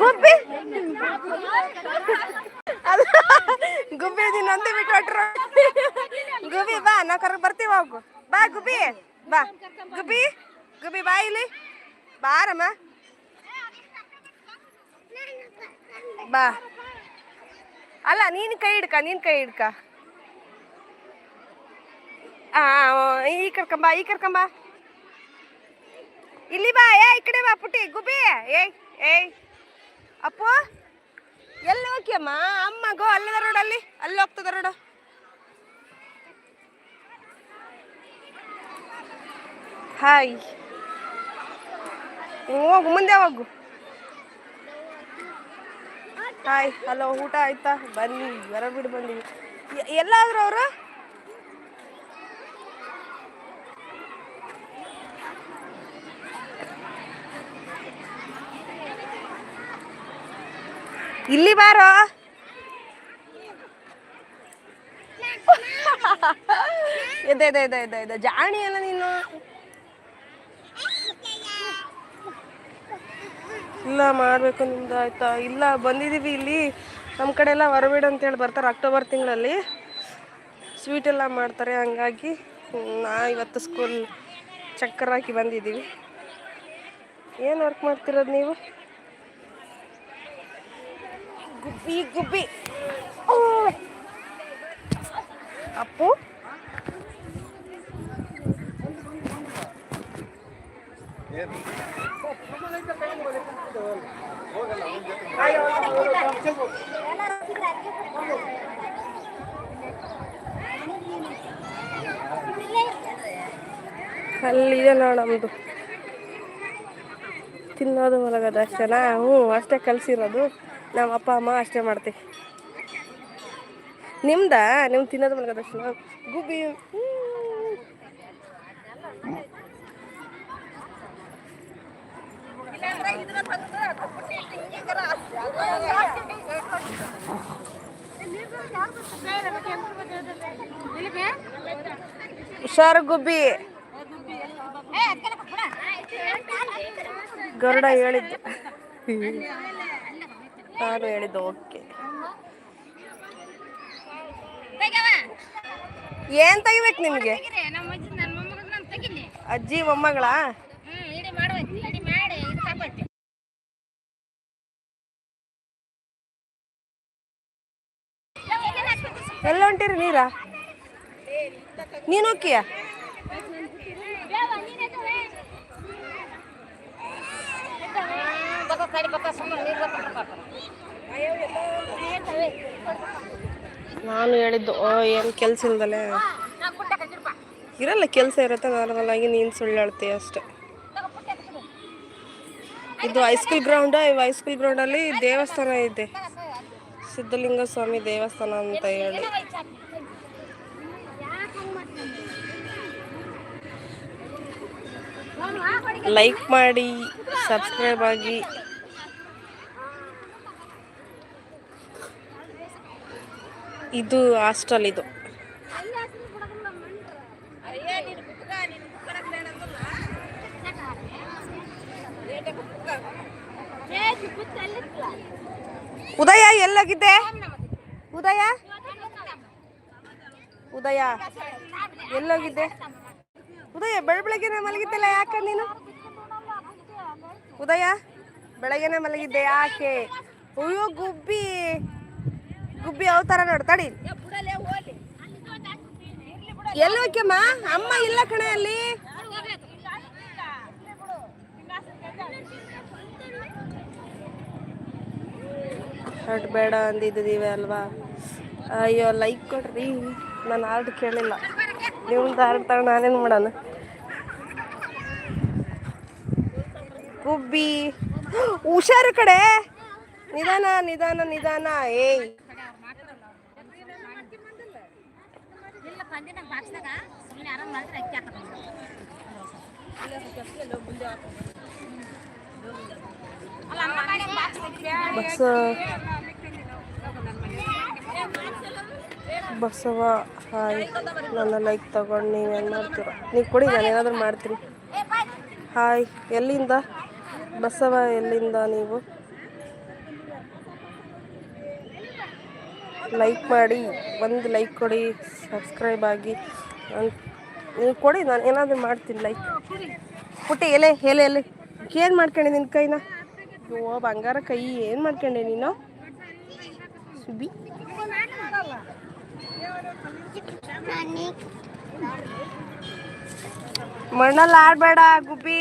ಗುಬ್ಬಿ ಅಲ್ಲ ಗುಬ್ಬಿ ನಂದಿ ಬಿಟ್ಟು ಹೊಟ್ರು ಗುಬ್ಬಿ ಬಾ ನಾ ಕರ್ ಬರ್ತೀವಿ ಹೋಗು. ಬಾ ಗುಬ್ಬಿ. ಬಾ. ಗುಬ್ಬಿ. ಗುಬ್ಬಿ ಬಾ ಇಲ್ಲಿ. ಬಾರಮ್ಮ ಬಾ. ಅಲ್ಲ, ನೀನ್ ಕೈ ಹಿಡ್ಕ, ನೀನ್ ಕೈ ಹಿಡ್ಕ. ಈ ಕರ್ಕೊಂಬ ಈ ಕರ್ಕೊಂಬ. ಇಲ್ಲಿ ಬಾ. ಏ, ಈ ಕಡೆ ಬಾ, ಪುಟ್ಟಿ. ಗುಬಿ ಏಯ್ ಏಯ್. ಅಪ್ಪು. ಎಲ್ಲಿ ಹೋಗ್ಯಮ್ಮ? ಅಮ್ಮ, ಗೋ, ಅಲ್ಲದ ರೋಡ್ ಅಲ್ಲಿ. ಅಲ್ಲಿ ಹೋಗ್ತದ ರೋಡ್ ಹಾಯ್ ಹೋಗು, ಮುಂದೆ ಹೋಗು. ಹಾಯ್ ಹಲೋ ಊಟ ಆಯ್ತಾ? ಬನ್ನಿ ಜ್ವರ ಬಿಡು ಎಲ್ಲಾದ್ರೂ ಎಲ್ಲಾದ್ರು ಅವರು? ಇಲ್ಲಿ ಬಾರೋ. ಇದೆ ಇದೆ ಇದೆ ಇದೆ ಇದೆ ಜಾಣಿ ಅಲ್ಲ ನೀನು? ಇಲ್ಲ, ಮಾಡಬೇಕು ನಿಮ್ದು ಆಯಿತಾ? ಇಲ್ಲ ಬಂದಿದ್ದೀವಿ ಇಲ್ಲಿ. ನಮ್ಮ ಕಡೆ ಎಲ್ಲ ಹೊರಬೇಡ ಅಂತೇಳಿ ಬರ್ತಾರೆ, ಅಕ್ಟೋಬರ್ ತಿಂಗಳಲ್ಲಿ. ಸ್ವೀಟ್ ಎಲ್ಲ ಮಾಡ್ತಾರೆ, ಹಂಗಾಗಿ ನಾ ಇವತ್ತು ಸ್ಕೂಲ್ ಚಕ್ಕರ್ ಹಾಕಿ ಬಂದಿದ್ದೀವಿ. ಏನು ವರ್ಕ್ ಮಾಡ್ತಿರೋದು ನೀವು? ಗುಬ್ಬಿ ಗುಬ್ಬಿ. ಅಪ್ಪು? ಅಪ್ಪು ಅಲ್ಲಿದೆ ನೋಡ ನಮ್ಮದು ತಿನ್ನೋದು ಮಲಗೋದು ಅಷ್ಟೇನಾ ಹ್ಞೂ ಅಷ್ಟೇ ಕಲಸಿರೋದು. ನಮ್ಮ ಅಪ್ಪ, ಅಮ್ಮ ಅಷ್ಟೇ ಮಾಡ್ತೀವಿ. ನಿಮ್ದಾ? ನಿಮ್ಗೆ ತಿನ್ನೋದು ಮಲಗೋದು ಅಷ್ಟೇನಾ? ಗುಬ್ಬಿ. ಹುಷಾರು ಗುಬ್ಬಿ ಗರುಡ ಹೇಳಿದ್ದು. ನಾನು ಹೇಳಿದ್ದು ಓಕೆ. ಏನ್ ತೆಗಿಬೇಕು ನಿಮ್ಗೆ? ಅಜ್ಜಿ ಮೊಮ್ಮಗಳ? ಎಲ್ಲ ಹೊಂಟಿರಿ ನೀರಾ? ನೀನು ಹೋಗಿಯ ನಾನು ಹೇಳಿದ್ದು ಏನು ಕೆಲಸ ಇಲ್ದಲೆ? ಇರಲ್ಲ, ಕೆಲಸ ಇರುತ್ತೆ, ನಾರ್ಮಲ್ ಆಗಿ ನೀನು ಸುಳ್ಳು ಹೇಳ್ತೀಯ ಅಷ್ಟೆ. ಇದು ಹೈಸ್ಕೂಲ್ ಗ್ರೌಂಡ್ ಈ ಹೈಸ್ಕೂಲ್ ಗ್ರೌಂಡಲ್ಲಿ ದೇವಸ್ಥಾನ ಇದೆ. ಸಿದ್ಧಲಿಂಗ ಸ್ವಾಮಿ ದೇವಸ್ಥಾನ ಅಂತ ಹೇಳಿ. ಲೈಕ್ ಮಾಡಿ ಸಬ್ಸ್ಕ್ರೈಬ್ ಆಗಿ. ಇದು ಹಾಸ್ಟೆಲ್ ಇದು. ಉದಯ ಎಲ್ಲೋಗಿದ್ದೆ ಉದಯ? ಉದಯ. ಎಲ್ಲೋಗಿದ್ದೆ ಉದಯ ಬೆಳ ಬೆಳಗ್ಗೆನೆ ಮಲಗಿದ್ದಲ್ಲ ಯಾಕೆ ನೀನು? ಉದಯ, ಬೆಳಗ್ಗೆನೆ ಮಲಗಿದ್ದೆ ಯಾಕೆ? ಅಯ್ಯೋ, ಗುಬ್ಬಿ. ಗುಬ್ಬಿ ಯಾವ ಥರ ನೋಡ್ತಾಡಿ ಎಲ್ಲೋಕ್ಯಮ್ಮ ಅಮ್ಮ ಇಲ್ಲ ಕಣೆ ಅಲ್ಲಿ. ಹಟ್ ಬೇಡ ಅಂದಿದ್ದೀವಿ ಅಲ್ವಾ? ಅಯ್ಯೋ ಲೈಕ್ ಕೊಡ್ರಿ. ನಾನು ಆರ್ಡ್ರ್ ಕೇಳಿಲ್ಲ. ನಿಮ್ದು ಆರ್ಡ್ರ್ ತಗೊಂಡು ನಾನೇನು ಮಾಡೋಣ? ಗುಬ್ಬಿ. ಹುಷಾರು ಕಡೆ. ನಿಧಾನ ನಿಧಾನ ನಿಧಾನ. ಏಯ್. ಬಸ್ ಬಸವ, ಹಾಯ್. ನನ್ನ ಲೈಕ್ ತಗೊಂಡು ಏನು ಮಾಡ್ತೀರ? ನೀವು ಕೊಡಿ, ನಾನು ಏನಾದರೂ ಮಾಡ್ತೀನಿ. ಹಾಯ್. ಎಲ್ಲಿಂದ? ಬಸವ, ಎಲ್ಲಿಂದ ನೀವು? ಲೈಕ್ ಮಾಡಿ, ಒಂದು ಲೈಕ್ ಕೊಡಿ ಸಬ್ಸ್ಕ್ರೈಬ್ ಆಗಿ. ನೀವು ಕೊಡಿ, ನಾನು ಏನಾದರೂ ಮಾಡ್ತೀನಿ ಲೈಕ್ ಪುಟ್ಟಿ, ಎಲೆ ಎಲೆ ಎಲೆ. ಏನು ಮಾಡ್ಕೊಂಡೆ ನಿನ್ನ ಕೈನ? ಓ ಬಂಗಾರ ಕೈ ಏನು ಮಾಡ್ಕೊಂಡೆ ನೀನು? ಸುಬಿ. ಮಣ್ಣಲ್ಲಿ ಆಡಬೇಡ ಗುಬ್ಬಿ.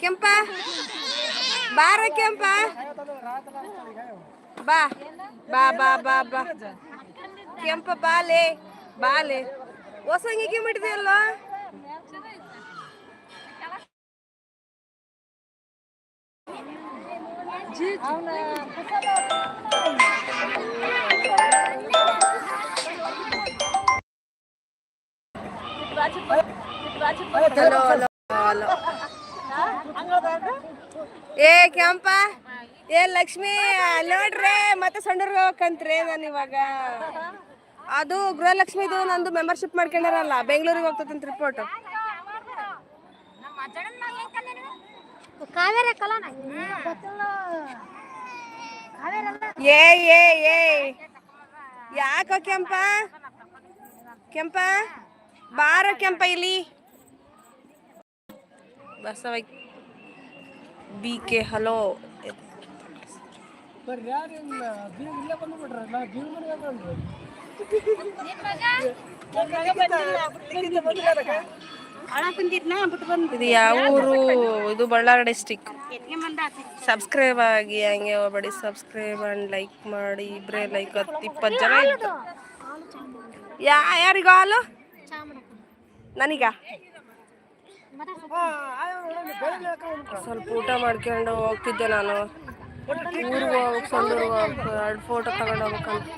ಕೆಂಪ? ಬಾರ ಕೆಂಪ. ಬಾ. ಬಾ ಬಾ ಬಾ ಬಾ. ಕೆಂಪ ಬಾಲೆ. ಬಾಲೆ. ಹೊಸಂಗಿಗೆ ಮಾಡಿದೆಯಲ್ಲ? Hello hello hello. ಏ ಕೆಂಪ. ಏ ಲಕ್ಷ್ಮಿ ನೋಡ್ರಿ ಮತ್ತೆ ಸಣ್ಣರ್ಗೆ ಹೋಗ್ಕಂತ್ರಿ ನಾನು ಇವಾಗ. ಅದು ಗೃಹಲಕ್ಷ್ಮಿದು ನಂದು ಮೆಂಬರ್ಶಿಪ್ ಮಾಡ್ಕೊಂಡಾರಲ್ಲ ಬೆಂಗಳೂರಿಗೆ ಹೋಗ್ತದಂತ ರಿಪೋರ್ಟ್ ಏ ಏ ಏ. ಯಾಕೋ ಕೆಂಪ? ಕೆಂಪ? ಬಾರ ಕೆಂಪ ಇಲ್ಲಿ. Basava B K hello. ಇದು ಯಾವ ಊರು? ಇದು ಬಳ್ಳಾರಿ ಡಿಸ್ಟಿಕ್. ಸಬ್ಸ್ಕ್ರೈಬ್ ಆಗಿ ಹಂಗೆ ಹೋಗ್ಬೇಡಿ. ಸಬ್ಸ್ಕ್ರೈಬ್ ಅಂಡ್ ಲೈಕ್ ಮಾಡಿ. ಇಬ್ರೇ ಲೈಕ್ ಹತ್ತು ಇಪ್ಪತ್ತು ಜನ ಇತ್ತು ಯಾ ಯಾರಿಗ ಹಾಲು? ನನಗ? ಸ್ವಲ್ಪ ಊಟ ಮಾಡ್ಕೊಂಡು ಹೋಗ್ತಿದ್ದೆ ನಾನು ಊರಿಗೆ ಹೋಗ್ಬೇಕು ಸಣ್ಣೂರಿಗೆ ಹೋಗ್ಬೇಕು ಎರಡು ಫೋಟೋ ತಗೊಂಡು ಹೋಗ್ಬೇಕಂತ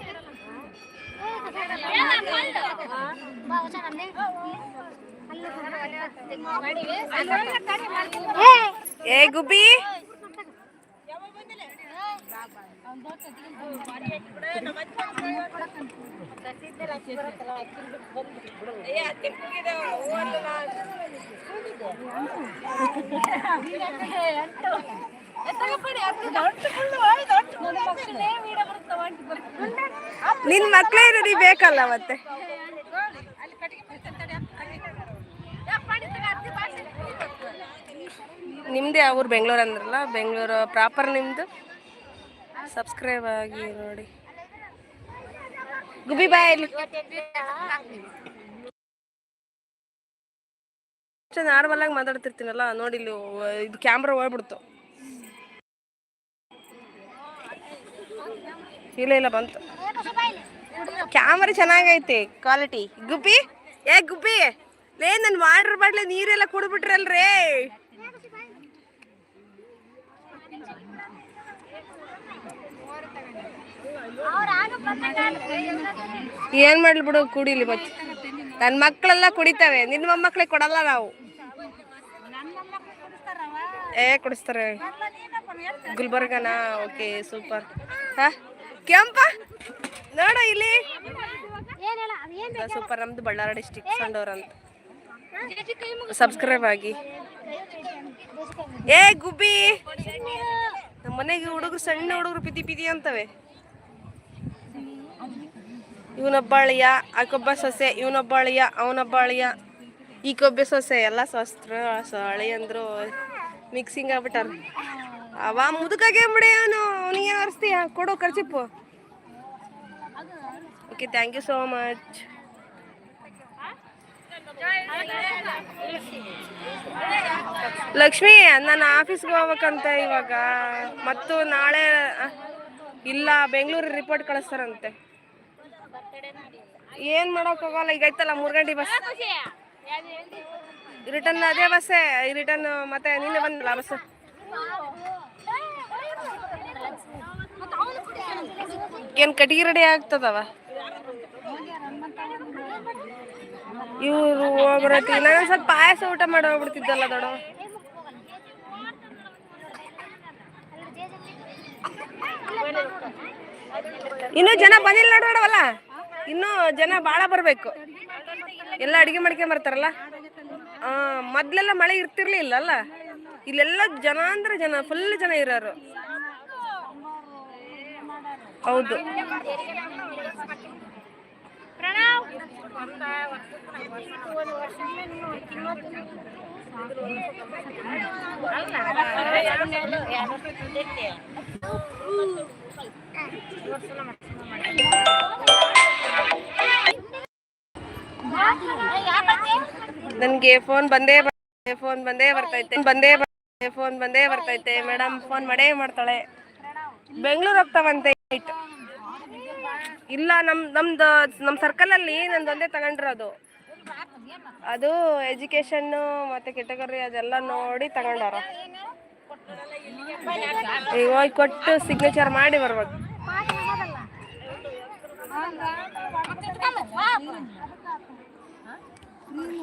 ಏ ಗುಬ್ಬಿ ನಿನ್ ಮಕ್ಳೇ ಇರೋದಿ ಬೇಕಲ್ಲ ಮತ್ತೆ? ನಿಮ್ದೇ ಅವ್ರು ಬೆಂಗಳೂರು ಅಂದ್ರಲ್ಲ, ಬೆಂಗಳೂರು ಪ್ರಾಪರ್ ನಿಮ್ದು? ಸಬ್ಸ್ಕ್ರೈಬ್ ಆಗಿ ನೋಡಿ. ಗುಬ್ಬಿ ಬಾಯ್ ನಾರ್ಮಲ್ ಆಗಿ ಮಾತಾಡ್ತಿರ್ತೀನಲ್ಲ, ನೋಡಿ ಇದು ಕ್ಯಾಮ್ರಾ ಹೋಗ್ಬಿಡ್ತು. ಇಲ್ಲ ಇಲ್ಲ, ಬಂತು. ಕ್ಯಾಮ್ರಾ ಚೆನ್ನಾಗೈತೆ, ಕ್ವಾಲಿಟಿ. ಗುಬ್ಬಿ, ಏ ಗುಬ್ಬಿ, ಲೇ, ನಾನು ವಾಟರ್ ಬಾಟ್ಲೆ ನೀರೆಲ್ಲ ಕುಡ್ಬಿಟ್ರಲ್ರೇ. ಏನ್ ಮಾಡ್ಲಿ ಬಿಡು, ಕುಡಿಲಿ ಮತ್ತೆ. ನನ್ನ ಮಕ್ಕಳೆಲ್ಲ ಕುಡಿತಾವೆ ನಿನ್ನ ಮೊಮ್ಮಕ್ಳಿಗೆ ಕೊಡಲ್ಲ ನಾವು. ಏ, ಕುಡಿಸ್ತಾರೆ. ಗುಲ್ಬರ್ಗನಾ? Okay, super. ಹಾ, ಕೆಂಪ? ನೋಡ ಇಲ್ಲಿ. ಸೂಪರ್, ನಮ್ದು ಬಳ್ಳಾರಿ ಡಿಸ್ಟಿಕ್ ಸಂಡೋರ್ ಅಂತ ಸಬ್ಸ್ಕ್ರೈಬ್ ಆಗಿ. ಏ, ಗುಬ್ಬಿ. ನಮ್ಮ ಮನೆಗೆ ಹುಡುಗರು ಸಣ್ಣ ಹುಡುಗರು ಪಿತಿ ಪಿತಿ ಅಂತವೆ. ಇವನೊಬ್ಬ ಅಳಿಯ, ಆಕೊಬ್ಬ ಸೊಸೆ, ಇವನೊಬ್ಬ ಅಳಿಯ, ಅವನೊಬ್ಬ ಅಳಿಯ. ಈಕೊಬ್ಬ ಸೊಸೆ ಎಲ್ಲ ಸೊಸ್ತ್ರ ಅಳಿಯಂದ್ರು ಮಿಕ್ಸಿಂಗ್ ಆಗ್ಬಿಟ್ಟಾರ. ಅವ ಮುದುಕಾಗೆ ಬಿಡಿ ಅವನು, ಅವನಿಗೆ ಅರ್ಸ್ತೀಯ ಕೊಡು kerchief okay thank you so much Lakshmi ನಾನು ಆಫೀಸ್ಗೆ ಹೋಗ್ಬೇಕಂತ ಇವಾಗ. ಮತ್ತು ನಾಳೆ ಇಲ್ಲ ಬೆಂಗಳೂರು ರಿಪೋರ್ಟ್ ಕಳಿಸ್ತಾರಂತೆ. ಏನ್ ಮಾಡೋಕ್ಕಾಗಲ್ಲ ಈಗ ಐತಲ್ಲ ಮೂರ್ ಗಂಟೆ ಬಸ್ ರಿಟರ್ನ್ ಅದೇ ಬಸ್ಸೇ ರಿಟರ್ನ್ ಮತ್ತೆ ನಿನ್ನೆ ಬಂದಲ್ಲ ಬಸ್ ಏನ್ ಕಟ್ಟಿಗೆ ರೆಡಿ ಆಗ್ತದವ? ಇವ್ರು ಹೋಗ್ಬರತ್ತಿ ನಾನು ಸ್ವಲ್ಪ ಪಾಯಸ ಊಟ ಮಾಡಿ ಹೋಗ್ಬಿಡ್ತಿದ್ದಲ್ಲ ದೊಡ ಇನ್ನೂ ಜನ ಬಂದಿಲ್ಲ ನೋಡೋಡವಲ್ಲ ಇನ್ನೂ ಜನ ಭಾಳ ಬರಬೇಕು. ಎಲ್ಲ ಅಡಿಗೆ ಮಾಡ್ಕೊಂಡ್ ಬರ್ತಾರಲ್ಲ? ಮೊದ್ಲೆಲ್ಲ ಮಳೆ ಇರ್ತಿರ್ಲಿಲ್ಲ ಅಲ್ಲ ಇಲ್ಲೆಲ್ಲ ಜನ ಅಂದ್ರೆ ಜನ ಫುಲ್ ಜನ ಇರೋರು. ಹೌದು. ನನಗೆ ಫೋನ್ ಬಂದೇ ಬರ್ತೈತೆ ಫೋನ್ ಬಂದೇ ಬರ್ತೈತೆ. ಬಂದೇ ಫೋನ್ ಬಂದೇ ಬರ್ತೈತೆ. ಮೇಡಮ್ ಫೋನ್ ಮಾಡೇ ಮಾಡ್ತಾಳೆ. ಬೆಂಗಳೂರು ಹೋಗ್ತಾವಂತೆ ಇಲ್ಲ, ನಮ್ ನಮ್ದು ನಮ್ಮ ಸರ್ಕಲಲ್ಲಿ ಒಂದೇ ತಗೊಂಡಿರೋದು ಅದು. ಎಜುಕೇಶನ್ ಮತ್ತೆ ಕೆಟಗರಿ ಅದೆಲ್ಲ ನೋಡಿ ತಗೊಂಡಾರ. ಈಗ ಹೋಗಿ ಕೊಟ್ಟು ಸಿಗ್ನೇಚರ್ ಮಾಡಿ ಬರ್ಬೇಕು. ಬನ್ನಿ